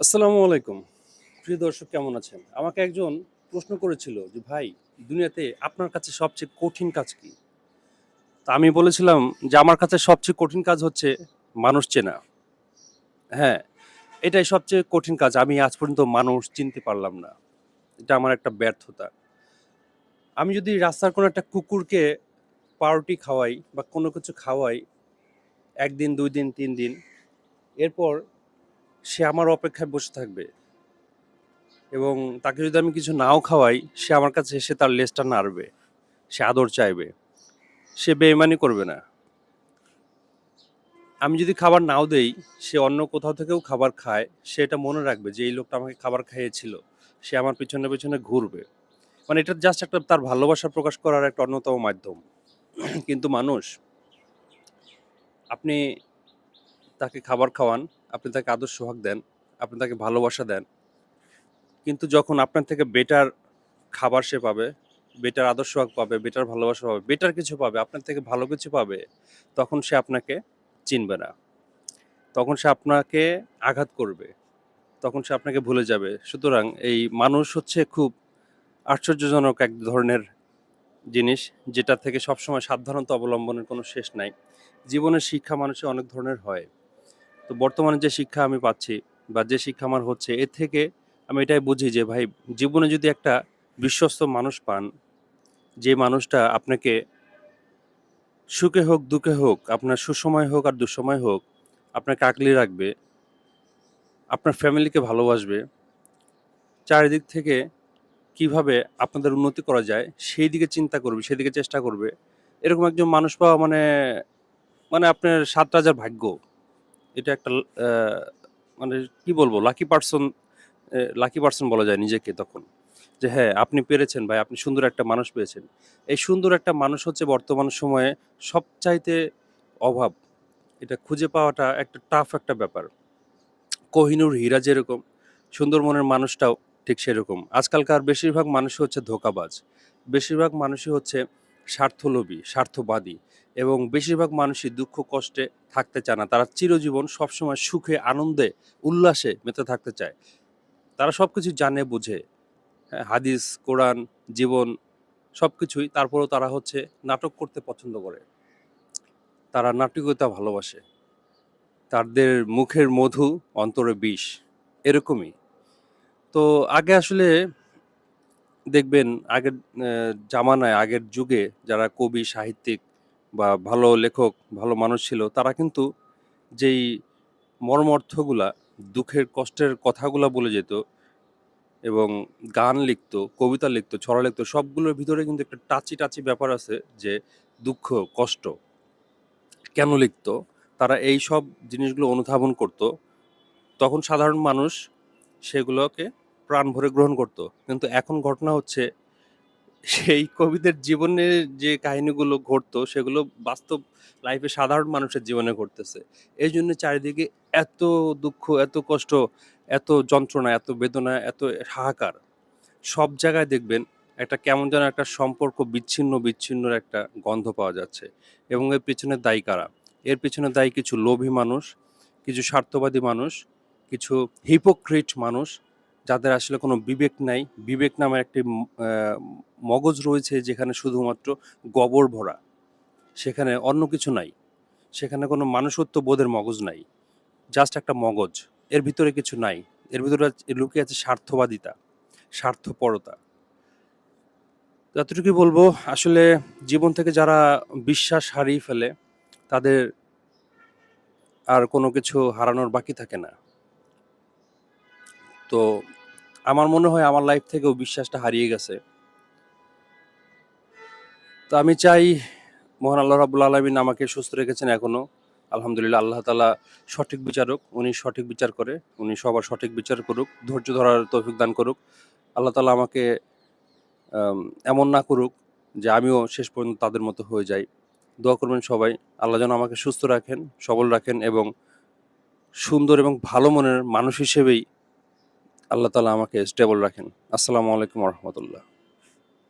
আসসালামু আলাইকুম। প্রিয় দর্শক, কেমন আছেন? আমাকে একজন প্রশ্ন করেছিল যে, ভাই, দুনিয়াতে আপনার কাছে সবচেয়ে কঠিন কাজ কি? তা আমি বলেছিলাম যে, আমার কাছে সবচেয়ে কঠিন কাজ হচ্ছে মানুষ চেনা। হ্যাঁ এটাই সবচেয়ে কঠিন কাজ। আমি আজ পর্যন্ত মানুষ চিনতে পারলাম না। এটা আমার একটা ব্যর্থতা। আমি যদি রাস্তার কোনো একটা কুকুরকে পাউরুটি খাওয়াই বা কোনো কিছু খাওয়াই, একদিন, দুই দিন, তিন দিন, এরপর সে আমার অপেক্ষায় বসে থাকবে। এবং তাকে যদি আমি কিছু নাও খাওয়াই, সে আমার কাছে এসে তার লেজটা নাড়বে। সে আদর চাইবে। সে বেইমানি করবে না। আমি যদি খাবার নাও দেই, সে অন্য কোথাও থেকেও খাবার খায়, সে এটা মনে রাখবে যে এই লোকটা আমাকে খাবার খাইয়েছিল। সে আমার পিছনে পিছনে ঘুরবে। মানে এটা জাস্ট একটা তার ভালোবাসা প্রকাশ করার একটা অন্যতম মাধ্যম। কিন্তু মানুষ, আপনি তাকে খাবার খাওয়ান আপনি তাকে আদর সোহাগ দেন, আপনি তাকে ভালোবাসা দেন, কিন্তু যখন আপনার থেকে বেটার খাবার সে পাবে বেটার আদর সোহাগ পাবে বেটার ভালোবাসা পাবে বেটার কিছু পাবে, আপনার থেকে ভালো কিছু পাবে, তখন সে আপনাকে চিনবে না। তখন সে আপনাকে আঘাত করবে। তখন সে আপনাকে ভুলে যাবে। সুতরাং এই মানুষ হচ্ছে খুব আশ্চর্যজনক এক ধরনের জিনিস, যেটা থেকে সবসময় সাবধানতা অবলম্বনের কোনো শেষ নাই। জীবনের শিক্ষা মানুষের অনেক ধরনের হয়। তো বর্তমানে যে শিক্ষা আমি পাচ্ছি বা যে শিক্ষা আমার হচ্ছে, এর থেকে আমি এটাই বুঝি যে, ভাই, জীবনে যদি একটা বিশ্বস্ত মানুষ পান, যে মানুষটা আপনাকে সুখে হোক, দুঃখে হোক, আপনার সুসময় হোক আর দুঃসময় হোক, আপনাকে আগলে রাখবে, আপনার ফ্যামিলিকে ভালোবাসবে, চারিদিক থেকে কীভাবে আপনাদের উন্নতি করা যায়, সেই দিকে চিন্তা করবে সেদিকে চেষ্টা করবে, এরকম একজন মানুষ পাওয়া মানে মানে আপনার সাত রাজার ভাগ্য। এটা একটা মানে কি বলব লাকি পার্সন লাকি পার্সন বলা যায় নিজেকে তখন। যে হ্যাঁ আপনি পেরেছেন ভাই, আপনি সুন্দর একটা মানুষ পেয়েছেন। এই সুন্দর একটা মানুষ হচ্ছে বর্তমান সময়ে সবচাইতে অভাব। এটা খুঁজে পাওয়াটা একটা টাফ একটা ব্যাপার। কোহিনুর হীরা যেরকম, সুন্দর মনের মানুষটাও ঠিক সেরকম। আজকালকার বেশিরভাগ মানুষই হচ্ছে ধোকাবাজ। বেশিরভাগ মানুষই হচ্ছে স্বার্থলোভী, স্বার্থবাদী। এবং বেশিরভাগ মানুষই দুঃখ কষ্টে থাকতে চায় না। তারা চিরজীবন সবসময় সুখে আনন্দে উল্লাসে মেতে থাকতে চায়। তারা সব কিছু জানে বুঝে। হ্যাঁ, হাদিস কোরআন জীবন সব কিছুই তারপরেও তারা হচ্ছে নাটক করতে পছন্দ করে। তারা নাটকীয়তা ভালোবাসে। তাদের মুখের মধু অন্তরে বিষ এরকমই। তো আগে আসলে দেখবেন আগের জামানায় আগের যুগে যারা কবি সাহিত্যিক বা ভালো লেখক, ভালো মানুষ ছিল, তারা কিন্তু যেই মর্মর্থগুলা, দুঃখের কষ্টের কথাগুলা বলে যেত এবং গান লিখতো, কবিতা লিখতো, ছড়া লিখতো, সবগুলোর ভিতরে কিন্তু একটা টাচি টাচি ব্যাপার আছে যে দুঃখ, কষ্ট কেন লিখতো? তারা এই সব জিনিসগুলো অনুধাবন করত। তখন সাধারণ মানুষ সেগুলোকে প্রাণ ভরে গ্রহণ করত। কিন্তু এখন ঘটনা হচ্ছে সেই কবিদের জীবনে যে কাহিনীগুলো ঘটতো, সেগুলো বাস্তব লাইফে সাধারণ মানুষের জীবনে ঘটতেছে। এই জন্য চারিদিকে এত দুঃখ, এত কষ্ট, এত যন্ত্রণা, এত বেদনা, এত হাহাকার। সব জায়গায় দেখবেন একটা কেমন যেন একটা সম্পর্ক বিচ্ছিন্ন বিচ্ছিন্নর একটা গন্ধ পাওয়া যাচ্ছে এবং এর পেছনে দায়ী কারা? এর পেছনে দায়ী কিছু লোভী মানুষ, কিছু স্বার্থবাদী মানুষ, কিছু হিপোক্রিট মানুষ যাদের আসলে কোনো বিবেক নাই, বিবেক নামের একটি মগজ রয়েছে যেখানে শুধুমাত্র গোবর ভরা। সেখানে অন্য কিছু নাই। সেখানে কোনো মানুষত্ব বোধের মগজ নাই। জাস্ট একটা মগজ। এর ভিতরে কিছু নাই। এর ভিতরে লুকিয়ে আছে স্বার্থবাদিতা, স্বার্থপরতা। যতটুকু বলব, আসলে জীবন থেকে যারা বিশ্বাস হারিয়ে ফেলে, তাদের আর কোনো কিছু হারানোর বাকি থাকে না। তো আমার মনে হয় আমার লাইফ থেকেও বিশ্বাসটা হারিয়ে গেছে। তো আমি চাই, মহান আল্লাহ রাবুল আলমিন আমাকে সুস্থ রেখেছেন এখনও। আলহামদুলিল্লাহ, আল্লাহ তালা সঠিক বিচারক উনি সঠিক বিচার করে, উনি সবার সঠিক বিচার করুক, ধৈর্য ধরার তৌফিক দান করুক। আল্লাহ তালা আমাকে এমন না করুক যে আমিও শেষ পর্যন্ত তাদের মতো হয়ে যাই। দোয়া করবেন সবাই, আল্লাহ যেন আমাকে সুস্থ রাখেন, সবল রাখেন এবং সুন্দর এবং ভালো মনের মানুষ হিসেবেই আল্লাহ তালা আমাকে স্টেবল রাখেন। আসসালামু আলাইকুম রহমতুল্লাহ।